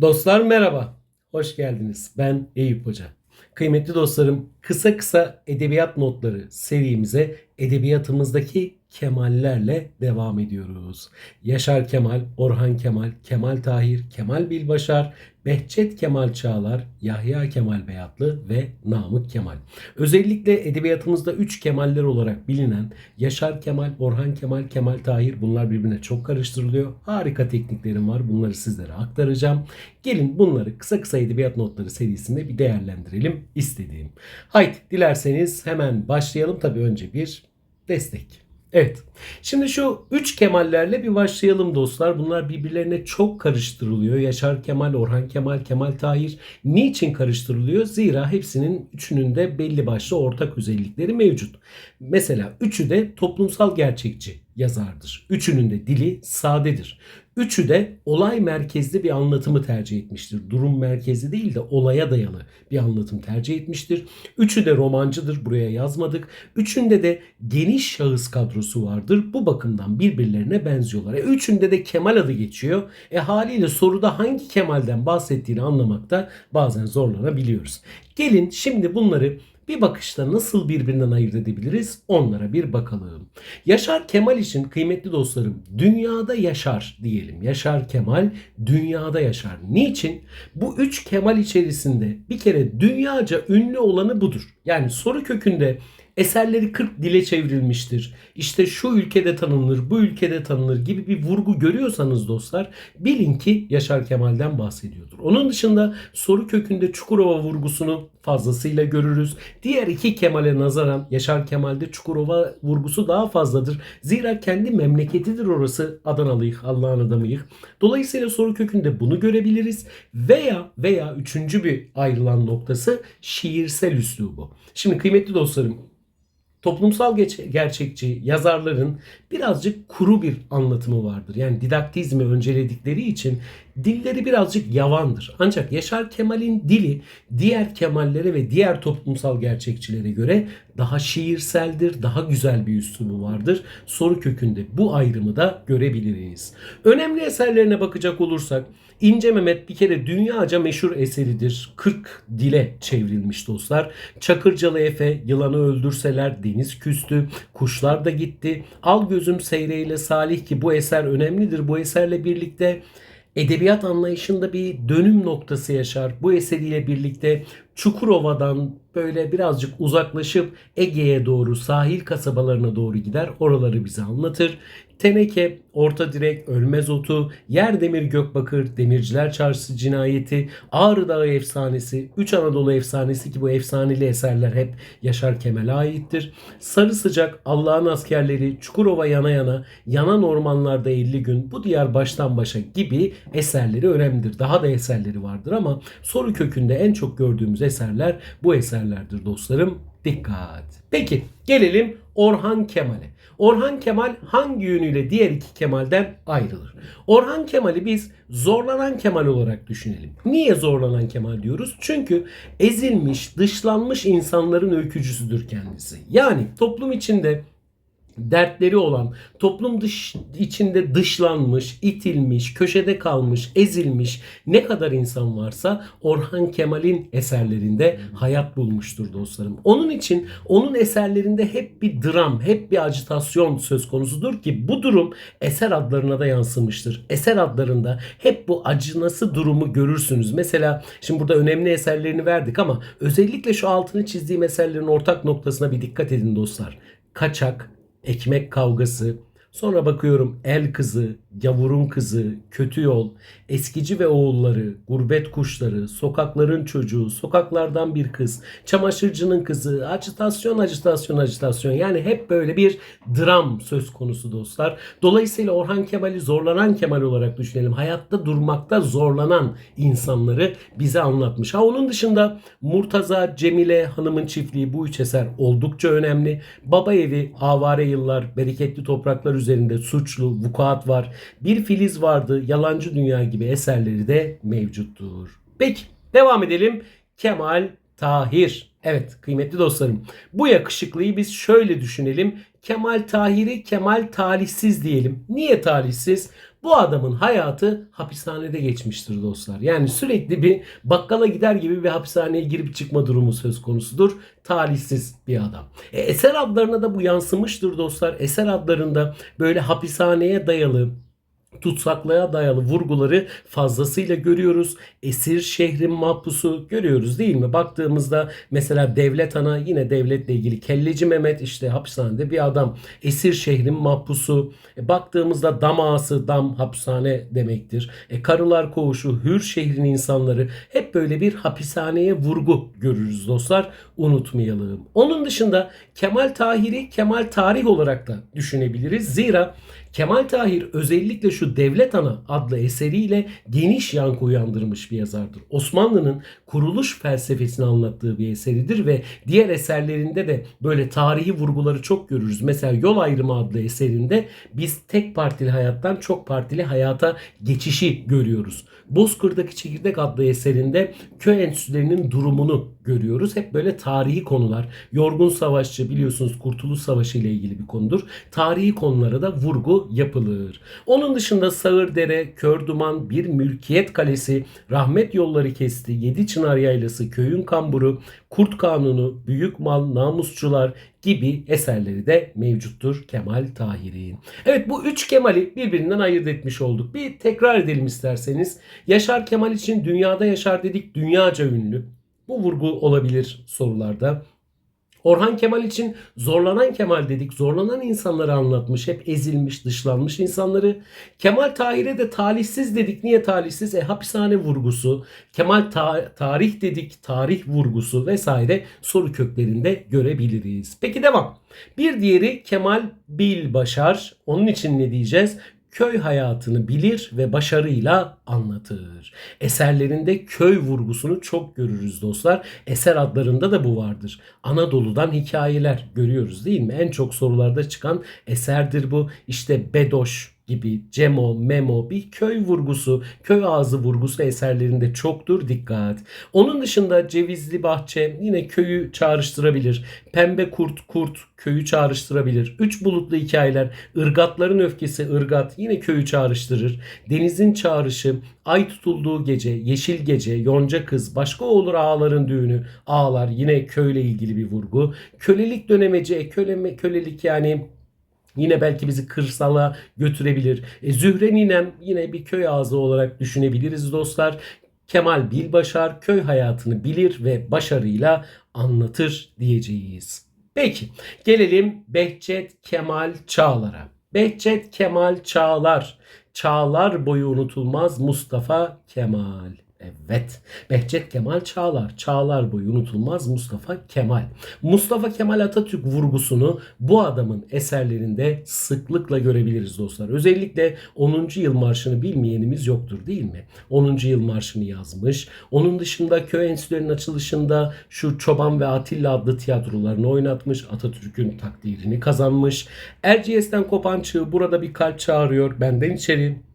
Dostlar merhaba. Hoş geldiniz. Ben Eyüp Hoca. Kıymetli dostlarım, kısa kısa edebiyat notları serimize edebiyatımızdaki kemallerle devam ediyoruz. Yaşar Kemal, Orhan Kemal, Kemal Tahir, Kemal Bilbaşar, Behçet Kemal Çağlar, Yahya Kemal Beyatlı ve Namık Kemal. Özellikle edebiyatımızda 3 Kemaller olarak bilinen Yaşar Kemal, Orhan Kemal, Kemal Tahir bunlar birbirine çok karıştırılıyor. Harika tekniklerim var. Bunları sizlere aktaracağım. Gelin bunları kısa kısa edebiyat notları serisinde bir değerlendirelim istediğim. Haydi dilerseniz hemen başlayalım. Tabii önce bir destek. Evet. Şimdi şu üç Kemallerle bir başlayalım dostlar. Bunlar birbirlerine çok karıştırılıyor. Yaşar Kemal, Orhan Kemal, Kemal Tahir. Niçin karıştırılıyor? Zira hepsinin üçünün de belli başlı ortak özellikleri mevcut. Mesela üçü de toplumsal gerçekçi yazardır. Üçünün de dili sadedir. Üçü de olay merkezli bir anlatımı tercih etmiştir. Durum merkezli değil de olaya dayalı bir anlatım tercih etmiştir. Üçü de romancıdır. Buraya yazmadık. Üçünde de geniş şahıs kadrosu vardır. Bu bakımdan birbirlerine benziyorlar. E, üçünde de Kemal adı geçiyor. E haliyle soruda hangi Kemal'den bahsettiğini anlamakta bazen zorlanabiliyoruz. Gelin şimdi bunları bir bakışta nasıl birbirinden ayırt edebiliriz onlara bir bakalım. Yaşar Kemal için kıymetli dostlarım dünyada yaşar diyelim. Yaşar Kemal dünyada yaşar. Niçin? Bu üç Kemal içerisinde bir kere dünyaca ünlü olanı budur. Yani soru kökünde eserleri 40 dile çevrilmiştir. İşte şu ülkede tanınır, bu ülkede tanınır gibi bir vurgu görüyorsanız dostlar bilin ki Yaşar Kemal'den bahsediyordur. Onun dışında soru kökünde Çukurova vurgusunu fazlasıyla görürüz. Diğer iki Kemal'e nazaran Yaşar Kemal'de Çukurova vurgusu daha fazladır. Zira kendi memleketidir orası Adanalıyık, Allah'ın adamıyık. Dolayısıyla soru kökünde bunu görebiliriz. Veya veya üçüncü bir ayrılan noktası şiirsel üslubu. Şimdi kıymetli dostlarım toplumsal gerçekçi yazarların birazcık kuru bir anlatımı vardır. Yani didaktizmi önceledikleri için dilleri birazcık yavandır. Ancak Yaşar Kemal'in dili diğer Kemallere ve diğer toplumsal gerçekçilere göre daha şiirseldir, daha güzel bir üslubu vardır. Soru kökünde bu ayrımı da görebiliriz. Önemli eserlerine bakacak olursak İnce Mehmet bir kere dünyaca meşhur eseridir. 40 dile çevrilmiş dostlar. Çakırcalı Efe, Yılanı Öldürseler, Deniz Küstü, Kuşlar da Gitti, Al Gözüm Seyreyle Salih ki bu eser önemlidir. Bu eserle birlikte edebiyat anlayışında bir dönüm noktası yaşar. Bu eseriyle birlikte Çukurova'dan böyle birazcık uzaklaşıp Ege'ye doğru sahil kasabalarına doğru gider. Oraları bize anlatır. Teneke, Orta Direk, Ölmez Otu, Yer Demir Gökbakır, Demirciler Çarşısı Cinayeti, Ağrı Dağı Efsanesi, Üç Anadolu Efsanesi ki bu efsaneli eserler hep Yaşar Kemal'e aittir. Sarı Sıcak, Allah'ın Askerleri, Çukurova Yana Yana, Yanan Ormanlarda 50 Gün, Bu Diyar Baştan Başa gibi eserleri önemlidir. Daha da eserleri vardır ama soru kökünde en çok gördüğümüz eserler bu eserlerdir dostlarım. Dikkat. Peki gelelim Orhan Kemal'e. Orhan Kemal hangi yönüyle diğer iki Kemal'den ayrılır? Orhan Kemal'i biz zorlanan Kemal olarak düşünelim. Niye zorlanan Kemal diyoruz? Çünkü ezilmiş, dışlanmış insanların öykücüsüdür kendisi. Yani toplum içinde dertleri olan, toplum dış içinde dışlanmış, itilmiş, köşede kalmış, ezilmiş ne kadar insan varsa Orhan Kemal'in eserlerinde hayat bulmuştur dostlarım. Onun için onun eserlerinde hep bir dram, hep bir acitasyon söz konusudur ki bu durum eser adlarına da yansımıştır. Eser adlarında hep bu acınası durumu görürsünüz. Mesela şimdi burada önemli eserlerini verdik ama özellikle şu altını çizdiğim eserlerin ortak noktasına bir dikkat edin dostlar. Kaçak, ekmek kavgası, sonra bakıyorum el kızı, gavurun kızı, kötü yol, eskici ve oğulları, gurbet kuşları, sokakların çocuğu, sokaklardan bir kız, çamaşırcının kızı, acitasyon, acitasyon, acitasyon. Yani hep böyle bir dram söz konusu dostlar. Dolayısıyla Orhan Kemal'i zorlanan Kemal olarak düşünelim. Hayatta durmakta zorlanan insanları bize anlatmış. Ha onun dışında Murtaza, Cemile Hanım'ın çiftliği bu üç eser oldukça önemli. Baba evi, avare yıllar, bereketli topraklar üzerinde suçlu, vukuat var. Bir filiz vardı, yalancı dünya gibi eserleri de mevcuttur. Peki devam edelim. Kemal Tahir. Evet kıymetli dostlarım bu yakışıklıyı biz şöyle düşünelim. Kemal Tahir'i Kemal talihsiz diyelim. Niye talihsiz? Bu adamın hayatı hapishanede geçmiştir dostlar. Yani sürekli bir bakkala gider gibi bir hapishaneye girip çıkma durumu söz konusudur. Talihsiz bir adam. E, eser adlarına da bu yansımıştır dostlar. Eser adlarında böyle hapishaneye dayalı tutsaklığa dayalı vurguları fazlasıyla görüyoruz. Esir şehrin mahpusu görüyoruz değil mi? Baktığımızda mesela devlet ana yine devletle ilgili Kelleci Mehmet işte hapishanede bir adam. Esir şehrin mahpusu. E, baktığımızda dam ağası dam hapishane demektir. E, karılar koğuşu hür şehrin insanları hep böyle bir hapishaneye vurgu görürüz dostlar. Unutmayalım. Onun dışında Kemal Tahir'i Kemal Tarih olarak da düşünebiliriz. Zira Kemal Tahir özellikle şu Devlet Ana adlı eseriyle geniş yankı uyandırmış bir yazardır. Osmanlı'nın kuruluş felsefesini anlattığı bir eseridir ve diğer eserlerinde de böyle tarihi vurguları çok görürüz. Mesela Yol Ayrımı adlı eserinde biz tek partili hayattan çok partili hayata geçişi görüyoruz. Bozkır'daki Çekirdek adlı eserinde köy enstitülerinin durumunu görüyoruz. Hep böyle tarihi konular. Yorgun Savaşçı biliyorsunuz Kurtuluş Savaşı ile ilgili bir konudur. Tarihi konulara da vurgu yapılır. Onun dışında Sağırdere, Kör Duman, Bir Mülkiyet Kalesi, Rahmet Yolları Kesti, Yedi Çınar Yaylası, Köyün Kamburu, Kurt Kanunu, Büyük Mal, Namusçular gibi eserleri de mevcuttur Kemal Tahir'in. Evet bu üç Kemal'i birbirinden ayırt etmiş olduk. Bir tekrar edelim isterseniz. Yaşar Kemal için dünyada yaşar dedik dünyaca ünlü. Bu vurgu olabilir sorularda. Orhan Kemal için zorlanan Kemal dedik. Zorlanan insanları anlatmış. Hep ezilmiş, dışlanmış insanları. Kemal Tahir'e de talihsiz dedik. Niye talihsiz? E hapishane vurgusu. Kemal ta- tarih dedik. Tarih vurgusu vesaire soru köklerinde görebiliriz. Peki devam. Bir diğeri Kemal Bilbaşar. Onun için ne diyeceğiz? Köy hayatını bilir ve başarıyla anlatır. Eserlerinde köy vurgusunu çok görürüz dostlar. Eser adlarında da bu vardır. Anadolu'dan hikayeler görüyoruz değil mi? En çok sorularda çıkan eserdir bu. İşte Bedoş, gibi Cemo, Memo bir köy vurgusu, köy ağzı vurgusu eserlerinde çoktur dikkat. Onun dışında Cevizli Bahçe yine köyü çağrıştırabilir. Pembe Kurt Kurt köyü çağrıştırabilir. Üç bulutlu hikayeler, ırgatların öfkesi ırgat yine köyü çağrıştırır. Denizin çağrışı, ay tutulduğu gece, yeşil gece, yonca kız, başka olur ağaların düğünü, ağlar yine köyle ilgili bir vurgu. Kölelik dönemeci, köleme, kölelik yani Yine belki bizi kırsala götürebilir. E, Zühre Ninem yine bir köy ağzı olarak düşünebiliriz dostlar. Kemal Bilbaşar köy hayatını bilir ve başarıyla anlatır diyeceğiz. Peki gelelim Behçet Kemal Çağlar'a. Behçet Kemal Çağlar. Çağlar boyu unutulmaz Mustafa Kemal. Evet. Behçet Kemal Çağlar. Çağlar boyu unutulmaz Mustafa Kemal. Mustafa Kemal Atatürk vurgusunu bu adamın eserlerinde sıklıkla görebiliriz dostlar. Özellikle 10. yıl marşını bilmeyenimiz yoktur değil mi? 10. yıl marşını yazmış. Onun dışında köy enstitülerinin açılışında şu Çoban ve Atilla adlı tiyatrolarını oynatmış. Atatürk'ün takdirini kazanmış. Erciyes'ten kopan çığ burada bir kalp çağırıyor. Benden içeri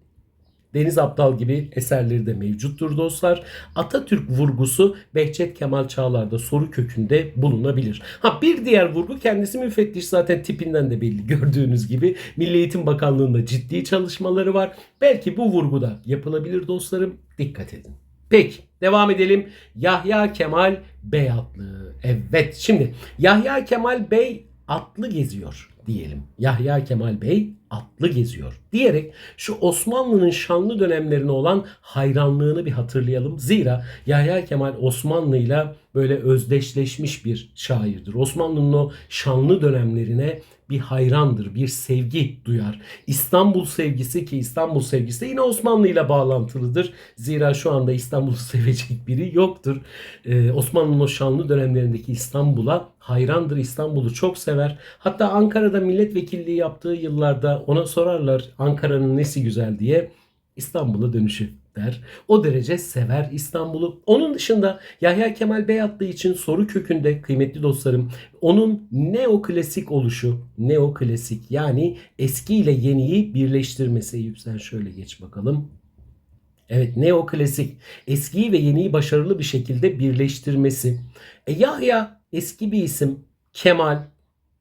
Deniz Aptal gibi eserleri de mevcuttur dostlar. Atatürk vurgusu Behçet Kemal Çağlar'da soru kökünde bulunabilir. Ha bir diğer vurgu kendisi müfettiş zaten tipinden de belli gördüğünüz gibi. Milli Eğitim Bakanlığı'nda ciddi çalışmaları var. Belki bu vurguda yapılabilir dostlarım. Dikkat edin. Peki devam edelim. Yahya Kemal Bey atlı. Evet şimdi Yahya Kemal Bey atlı geziyor diyelim. Yahya Kemal Bey atlı geziyor diyerek şu Osmanlı'nın şanlı dönemlerine olan hayranlığını bir hatırlayalım. Zira Yahya Kemal Osmanlı'yla böyle özdeşleşmiş bir şairdir. Osmanlı'nın o şanlı dönemlerine bir hayrandır, bir sevgi duyar. İstanbul sevgisi ki İstanbul sevgisi de yine Osmanlı ile bağlantılıdır. Zira şu anda İstanbul'u sevecek biri yoktur. Ee, Osmanlı'nın o şanlı dönemlerindeki İstanbul'a hayrandır. İstanbul'u çok sever. Hatta Ankara'da milletvekilliği yaptığı yıllarda ona sorarlar Ankara'nın nesi güzel diye. İstanbul'a dönüşü der. O derece sever İstanbul'u. Onun dışında Yahya Kemal Bey attığı için soru kökünde kıymetli dostlarım onun neoklasik oluşu, neoklasik yani eski ile yeniyi birleştirmesi. Eyüp sen şöyle geç bakalım. Evet neoklasik eskiyi ve yeniyi başarılı bir şekilde birleştirmesi. E Yahya eski bir isim. Kemal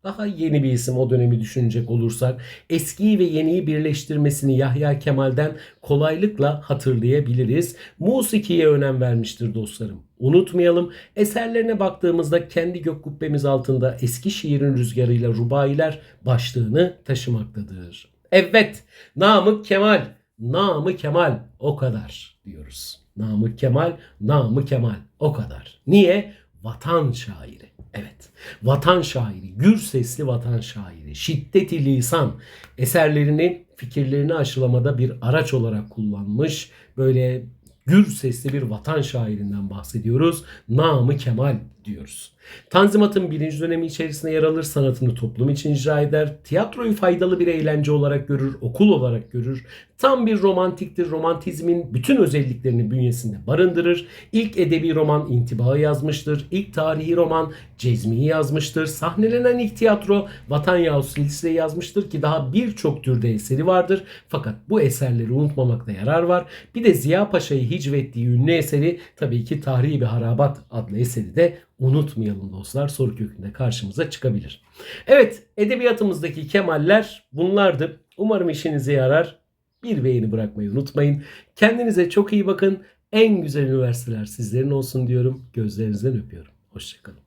daha yeni bir isim o dönemi düşünecek olursak eskiyi ve yeniyi birleştirmesini Yahya Kemal'den kolaylıkla hatırlayabiliriz. Musikiye önem vermiştir dostlarım. Unutmayalım eserlerine baktığımızda kendi gök kubbemiz altında eski şiirin rüzgarıyla rubailer başlığını taşımaktadır. Evet Namık Kemal, Namık Kemal o kadar diyoruz. Namık Kemal, Namık Kemal o kadar. Niye? Vatan şairi. Evet. Vatan şairi, gür sesli vatan şairi, şiddeti lisan eserlerini, fikirlerini aşılamada bir araç olarak kullanmış. Böyle gür sesli bir vatan şairinden bahsediyoruz. Namı Kemal diyoruz. Tanzimat'ın birinci dönemi içerisinde yer alır, sanatını toplum için icra eder, tiyatroyu faydalı bir eğlence olarak görür, okul olarak görür, tam bir romantiktir, romantizmin bütün özelliklerini bünyesinde barındırır. İlk edebi roman İntibağı yazmıştır, ilk tarihi roman Cezmi'yi yazmıştır, sahnelenen ilk tiyatro Vatan Yavrusu Lise'yi yazmıştır ki daha birçok türde eseri vardır. Fakat bu eserleri unutmamakta yarar var. Bir de Ziya Paşa'yı hicvettiği ünlü eseri tabii ki Tarihi bir Harabat adlı eseri de unutmayalım dostlar. Soru kökünde karşımıza çıkabilir. Evet edebiyatımızdaki kemaller bunlardı. Umarım işinize yarar. Bir beğeni bırakmayı unutmayın. Kendinize çok iyi bakın. En güzel üniversiteler sizlerin olsun diyorum. Gözlerinizden öpüyorum. Hoşçakalın.